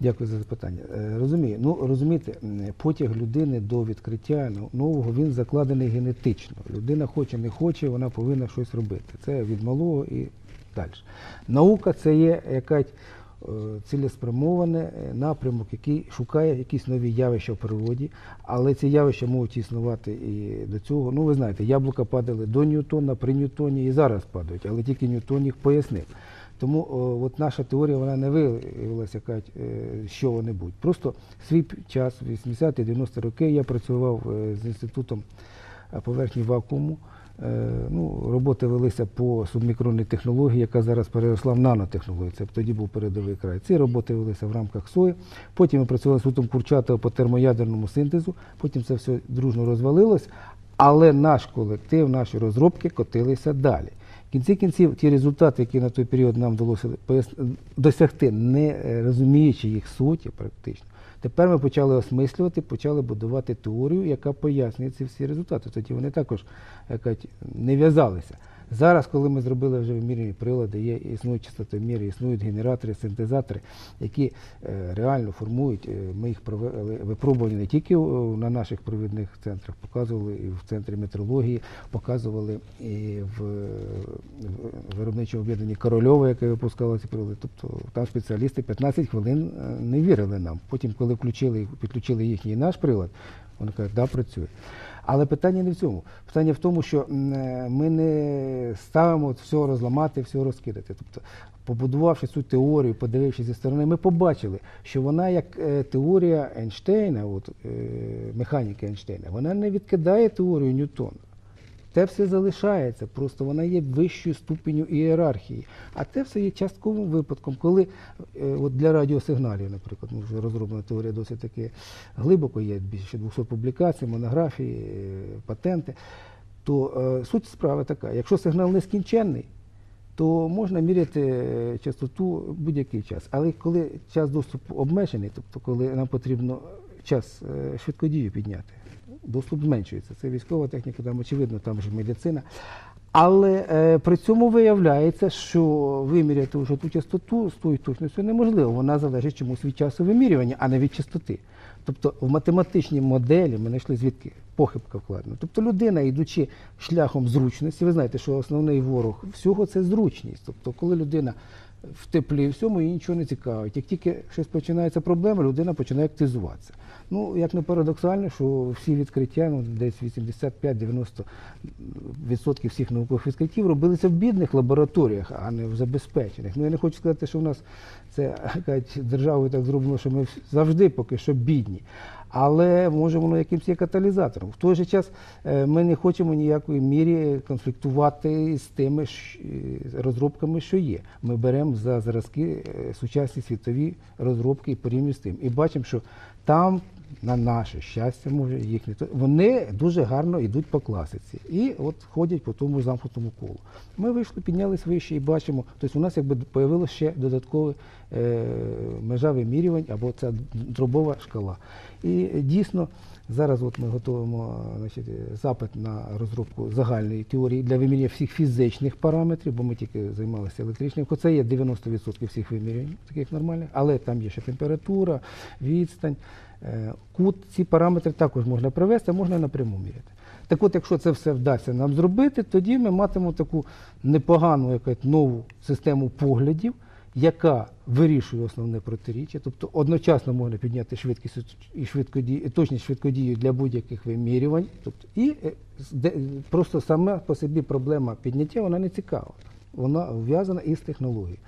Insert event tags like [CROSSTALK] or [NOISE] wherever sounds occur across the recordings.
Дякую за запитання. Е, Розумію. Ну розумієте, потяг людини до відкриття ну, нового він закладений генетично. Людина хоче, не хоче, вона повинна щось робити. Це від малого і далі. Наука це є якась е, цілеспрямований е, напрямок, який шукає якісь нові явища в природі, але ці явища можуть існувати і до цього. Ну, ви знаєте, яблука падали до Ньютона, при Ньютоні і зараз падають, але тільки Ньютон їх пояснив. Тому о, от наша теорія вона не виявилася якась, е, що вони будуть. Просто свій час, 80-90 роки, я працював е, з інститутом е, поверхні вакууму. Е, Ну, роботи велися по субмікронній технології, яка зараз переросла в нанотехнологію. Це тоді був передовий край. Ці роботи велися в рамках СОї. Потім ми працювали з Сутом Курчатова по термоядерному синтезу. Потім це все дружно розвалилось. Але наш колектив, наші розробки котилися далі. В кінці кінців ті результати, які на той період нам вдалося досягти, не е, розуміючи їх суті практично. Тепер ми почали осмислювати, почали будувати теорію, яка пояснює ці всі результати. Тоді вони також якось не в'язалися. Зараз, коли ми зробили вже вимірювані прилади, є існують частотоміри, існують генератори, синтезатори, які е, реально формують. е, Ми їх провели випробування не тільки на наших провідних центрах, показували і в центрі метрології, показували і в, в виробничому об'єднанні Корольова, яке випускало ці прилади. Тобто там спеціалісти 15 хвилин е, не вірили нам. Потім, коли включили, підключили їхній наш прилад, вони кажуть, да, працює. Але питання не в цьому. Питання в тому, що е, ми не ставимо все розламати, все розкидати. Тобто, побудувавши цю теорію, подивившись зі сторони, ми побачили, що вона як е, теорія Ейнштейна, от, механіки Ейнштейна, вона не відкидає теорію Ньютона. Те все залишається, просто вона є вищою ступеню ієрархії. А те все є частковим випадком, коли е, от для радіосигналів, наприклад, ну, вже розроблена теорія досить таки глибоко, є більше 200 публікацій, монографії, е, патенти. То е, суть справи така: якщо сигнал нескінченний, то можна міряти частоту будь-який час. Але коли час доступу обмежений, тобто коли нам потрібно час швидкодію підняти, доступ зменшується. Це військова техніка, там очевидно, там вже медицина. Але е, при цьому виявляється, що виміряти вже ту частоту з тою точністю неможливо. Вона залежить чомусь від часу вимірювання, а не від частоти. Тобто в математичній моделі ми знайшли звідки похибка вкладена. Тобто людина, йдучи шляхом зручності, ви знаєте, що основний ворог всього це зручність. Тобто, коли людина в теплі всьому її нічого не цікавить. Як тільки щось починається проблема, людина починає активізуватися. Ну, як не парадоксально, що всі відкриття, ну десь 85-90% всіх наукових відкриттів робилися в бідних лабораторіях, а не в забезпечених. Ну я не хочу сказати, що в нас це державою так зроблено, що ми завжди поки що бідні. Але може воно якимось є каталізатором. В той же час е, ми не хочемо ніякої мірі конфліктувати з тими розробками, що є. Ми беремо за зразки е, сучасні світові розробки і порівнюємо з тим. І бачимо, що там, на наше щастя, може їхнє, вони дуже гарно йдуть по класиці. І от ходять по тому замкнутому колу. Ми вийшли, піднялись вище і бачимо, тобто у нас якби появилося ще додаткова е, межа вимірювань або ця дробова шкала. І е, дійсно зараз от ми готуємо значить, е, запит на розробку загальної теорії для виміряння всіх фізичних параметрів, бо ми тільки займалися електричним. Це є 90% всіх вимірювань, таких нормальних, але там є ще температура, відстань, е, кут. Ці параметри також можна привести, можна напряму міряти. Так от, якщо це все вдасться нам зробити, тоді ми матимемо таку непогану якусь нову систему поглядів, яка вирішує основне протиріччя. Тобто одночасно можна підняти швидкість і швидкодію, точність швидкодію для будь-яких вимірювань. Тобто, і е, просто сама по собі проблема підняття вона не цікава. Вона в'язана із технологією.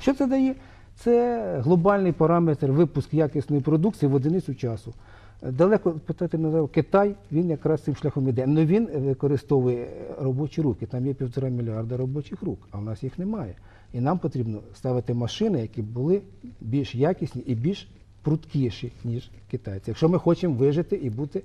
Що це дає? Це глобальний параметр випуск якісної продукції в одиницю часу. Далеко питати не треба. Китай, він якраз цим шляхом іде. Але він використовує робочі руки. Там є півтора мільярда робочих рук, а в нас їх немає. І нам потрібно ставити машини, які були більш якісні і більш пруткіші, ніж китайці. Якщо ми хочемо вижити і бути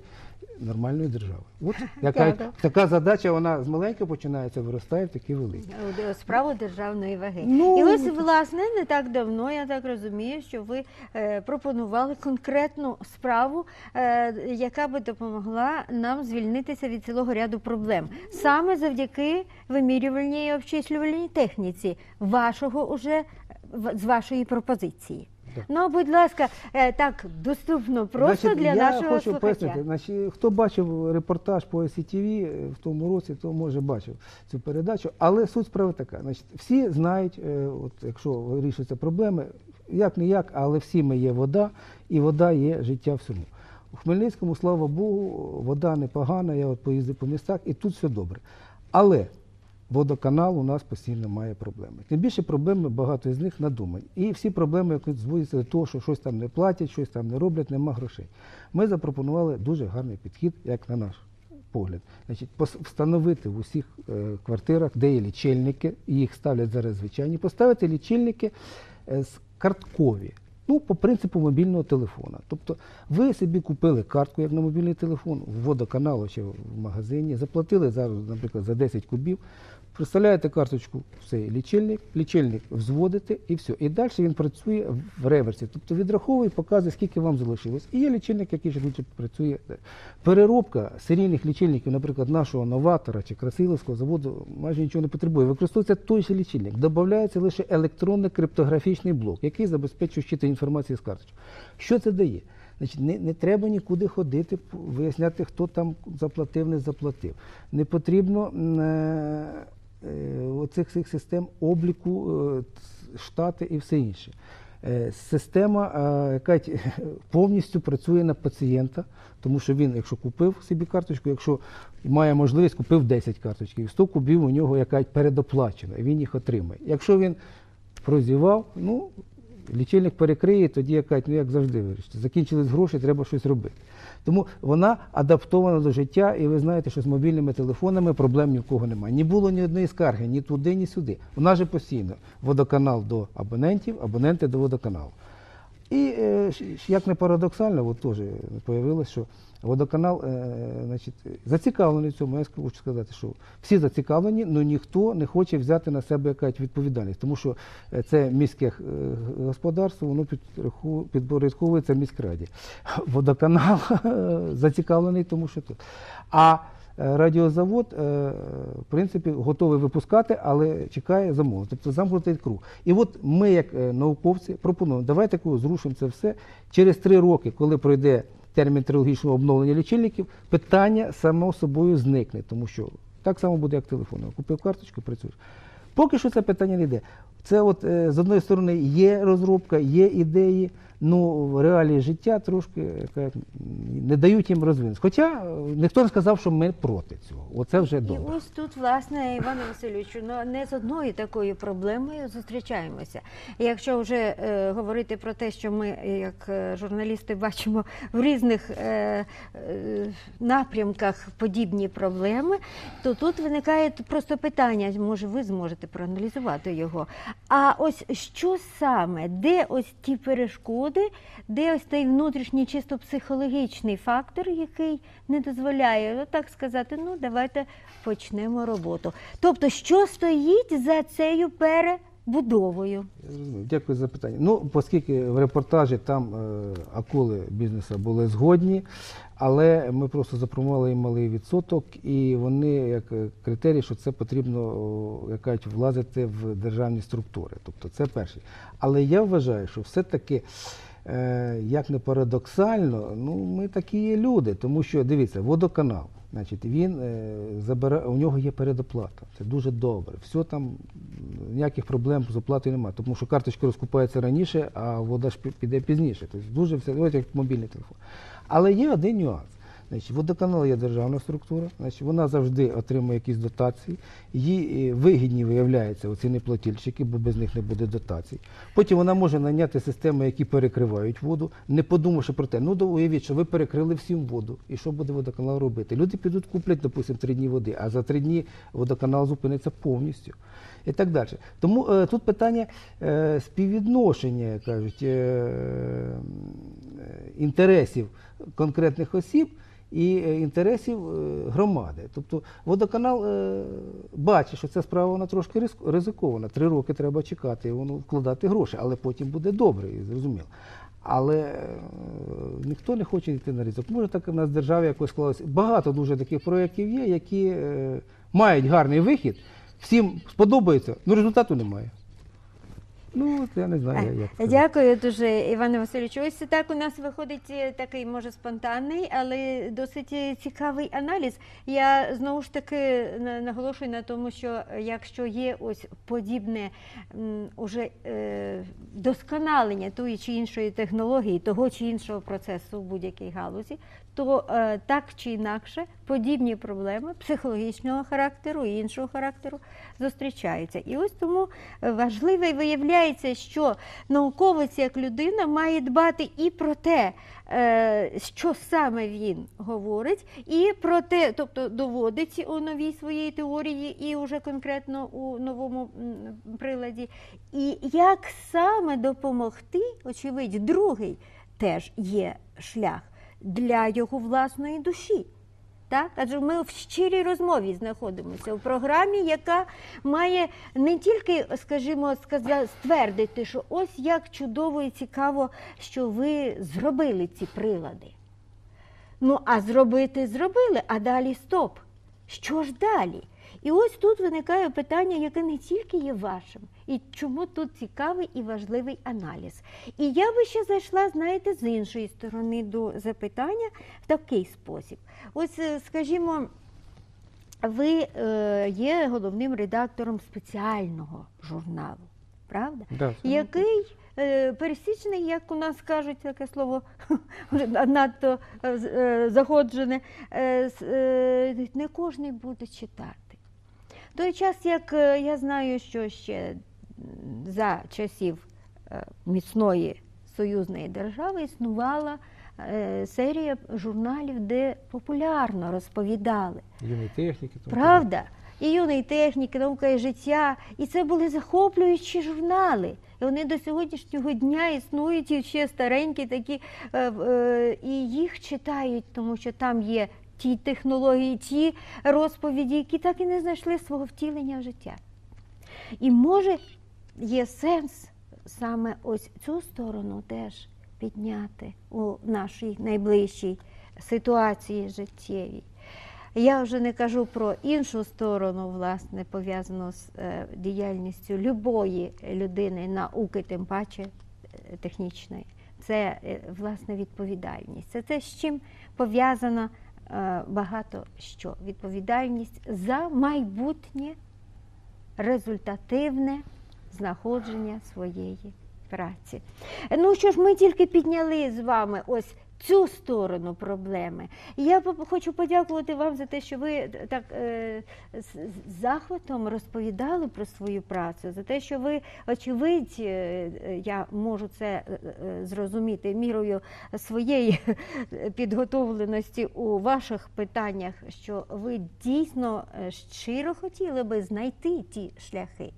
нормальною державою. От [LAUGHS] яка, така задача, вона з маленького починається, виростає в такі великі. Е, Справу державної ваги. Ну, і ось, власне, не так давно, я так розумію, що ви е, пропонували конкретну справу, е, яка би допомогла нам звільнитися від цілого ряду проблем. Саме завдяки вимірювальній і обчислювальній техніці вашого уже в- з вашої пропозиції. Да. Ну, будь ласка, е, так доступно просто Значить, для я нашого хочу слухача. пояснити. Значить, хто бачив репортаж по СІТВ в тому році, то може бачив цю передачу. Але суть справи така. Значить, всі знають, е, от якщо вирішуються проблеми, як не як, але всі ми є вода, і вода є життя всьому. У Хмельницькому, слава Богу, вода непогана, я от поїздив по містах, і тут все добре. Але водоканал у нас постійно має проблеми. Тим більше проблеми багато з них надумані. І всі проблеми які зводяться до того, що щось там не платять, щось там не роблять, нема грошей. Ми запропонували дуже гарний підхід, як на наш погляд. Значить, встановити в усіх е, квартирах, де є лічильники, їх ставлять зараз звичайні, поставити лічильники е, з карткові. Ну, по принципу мобільного телефона. Тобто ви собі купили картку, як на мобільний телефон, в водоканалу чи в магазині, заплатили зараз, наприклад, за 10 кубів, приставляєте карточку в цей лічильник, лічильник взводите і все. І далі він працює в реверсі. Тобто відраховує, показує, скільки вам залишилось. І є лічильник, який лучше працює. Переробка серійних лічильників, наприклад, нашого новатора чи Красилівського заводу, майже нічого не потребує. Використовується той же лічильник. Додається лише електронний криптографічний блок, який забезпечує щити інформацію з карточок. Що це дає? Значить, не, не треба нікуди ходити, виясняти, хто там заплатив, не заплатив. Не потрібно е, оцих цих систем обліку, е, штати і все інше. Е, Система, е, яка [LAUGHS] повністю працює на пацієнта, тому що він, якщо купив собі карточку, якщо має можливість, купив 10 карточків, 100 кубів у нього яка передоплачена, він їх отримає. Якщо він прозівав, ну, лічильник перекриє, тоді яка, ну як завжди вирішити. Закінчились гроші, треба щось робити. Тому вона адаптована до життя, і ви знаєте, що з мобільними телефонами проблем ні в кого немає. Ні було ні одної скарги, ні туди, ні сюди. Вона же постійно водоканал до абонентів, абоненти до водоканалу. І е, як не парадоксально, от теж появилось, що водоканал е, значить, зацікавлений в цьому. Я хочу сказати, що всі зацікавлені, але ніхто не хоче взяти на себе якась відповідальність, тому що е, це міське господарство, воно підпорядковується міськраді. [LAUGHS] Водоканал [LAUGHS] зацікавлений, тому що тут. А радіозавод, е, в принципі, готовий випускати, але чекає замовлення. Тобто замкнутий круг. І от ми, як е, науковці, пропонуємо, давайте зрушимо це все. Через три роки, коли пройде термін трилогічного обновлення лічильників, питання само собою зникне, тому що так само буде, як телефон. Купив карточку, працюєш. Поки що це питання не йде. Це от е, з одної сторони є розробка, є ідеї, ну в реалії життя трошки яка, не дають їм розвинутися. Хоча е, ніхто не сказав, що ми проти цього. Оце вже І ось тут, власне, Іване Васильовичу, ну, не з одною такою проблемою зустрічаємося. Якщо вже е, говорити про те, що ми, як е, журналісти, бачимо в різних е, е, напрямках подібні проблеми, то тут виникає просто питання, може ви зможете проаналізувати його. А ось що саме, де ось ті перешкоди, де ось той внутрішній чисто психологічний фактор, який не дозволяє ну, так сказати, ну давайте почнемо роботу. Тобто, що стоїть за цією перебудовою? Я зрозумів. Дякую за питання. Ну, оскільки в репортажі там е, акули бізнесу були згодні, але ми просто запромували їм малий відсоток, і вони як е, критерій, що це потрібно о, як кажуть, влазити в державні структури. Тобто це перший. Але я вважаю, що все-таки. Е, Як не парадоксально, ну ми такі є люди, тому що дивіться, водоканал, значить, він е, забирає, у нього є передоплата. Це дуже добре. Все там ніяких проблем з оплатою немає, тому що карточка розкупається раніше, а вода ж піде пізніше. Тобто дуже все як мобільний телефон. Але є один нюанс. Значить, водоканал є державна структура, значить, вона завжди отримує якісь дотації. Їй е, вигідні виявляються оці неплатільщики, бо без них не буде дотацій. Потім вона може наняти системи, які перекривають воду, не подумавши про те, ну уявіть, що ви перекрили всім воду. І що буде водоканал робити? Люди підуть куплять, допустимо, три дні води, а за три дні водоканал зупиниться повністю. І так далі. Тому е, тут питання е, співвідношення, кажуть, е, е, інтересів конкретних осіб і е, інтересів е, громади. Тобто водоканал е, бачить, що ця справа вона трошки ризикована. Три роки треба чекати, воно вкладати гроші, але потім буде добре, і зрозуміло. Але ніхто не хоче йти на ризик. Може, так у нас в державі якось склалося. Багато дуже таких проєктів є, які мають гарний вихід, всім сподобається, але результату немає. Ну, я не знаю, як це. Дякую дуже, Іване Васильовичу. Ось так у нас виходить е, такий, може, спонтанний, але досить е, цікавий аналіз. Я знову ж таки на- наголошую на тому, що е, якщо є ось подібне уже е, досконалення тої чи іншої технології, того чи іншого процесу в будь-якій галузі, то е, так чи інакше подібні проблеми психологічного характеру і іншого характеру зустрічаються. І ось тому важливо виявляється, що науковець як людина має дбати і про те, е, що саме він говорить, і про те, тобто доводить у новій своїй теорії і уже конкретно у новому приладі, і як саме допомогти, очевидь, другий теж є шлях для його власної душі. Так? Адже ми в щирій розмові знаходимося в програмі, яка має не тільки, скажімо, ствердити, що ось як чудово і цікаво, що ви зробили ці прилади. Ну, а зробити зробили, а далі стоп. Що ж далі? І ось тут виникає питання, яке не тільки є вашим, і чому тут цікавий і важливий аналіз. І я би ще зайшла, знаєте, з іншої сторони до запитання в такий спосіб. Ось, е, скажімо, ви е, є головним редактором спеціального журналу, правда? Да, який е, пересічний, як у нас кажуть таке слово [LAUGHS] надто заходжене, не кожен буде читати. В той час, як я знаю, що ще за часів е, міцної союзної держави існувала е, серія журналів, де популярно розповідали юні техніки. тому Правда? І юний техніки, наука і життя. І це були захоплюючі журнали. І вони до сьогоднішнього дня існують і ще старенькі такі, е, і їх читають, тому що там є ті технології, ті розповіді, які так і не знайшли свого втілення в життя. І може є сенс саме ось цю сторону теж підняти у нашій найближчій ситуації життєвій. Я вже не кажу про іншу сторону, власне, пов'язану з е, діяльністю любої людини, науки, тим паче е, технічної. Це е, власне відповідальність. Це те, з чим пов'язано багато що. Відповідальність за майбутнє результативне знаходження своєї праці. Ну що ж, ми тільки підняли з вами ось цю сторону проблеми. Я хочу подякувати вам за те, що ви так е, з захватом розповідали про свою працю, за те, що ви, очевидь, е, я можу це е, е, зрозуміти мірою своєї [LAUGHS] підготовленості у ваших питаннях, що ви дійсно е, щиро хотіли би знайти ті шляхи.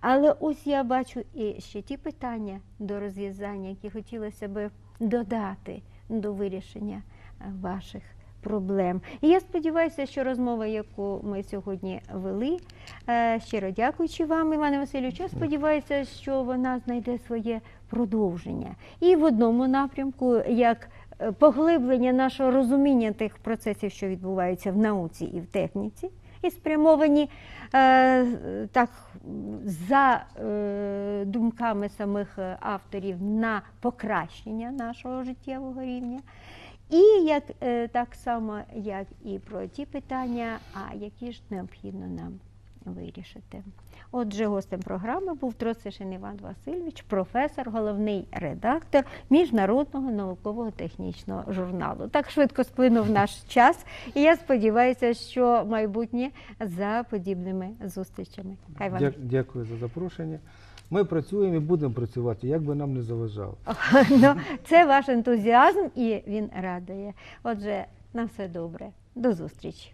Але ось я бачу і ще ті питання до розв'язання, які хотілося би додати до вирішення е, ваших проблем. І я сподіваюся, що розмова, яку ми сьогодні вели, е, щиро дякуючи вам, Іване Васильовичу, я сподіваюся, що вона знайде своє продовження. І в одному напрямку, як е, поглиблення нашого розуміння тих процесів, що відбуваються в науці і в техніці, і спрямовані так за е, думками самих е, авторів на покращення нашого життєвого рівня. І як, е, так само, як і про ті питання, а які ж необхідно нам вирішити. Отже, гостем програми був Троцишин Іван Васильович, професор, головний редактор Міжнародного наукового технічного журналу. Так швидко сплинув наш час, і я сподіваюся, що майбутнє за подібними зустрічами. Хай вам Дякую за запрошення. Ми працюємо і будемо працювати, як би нам не заважало. [LAUGHS] ну, це ваш ентузіазм, і він радує. Отже, на все добре. До зустрічі.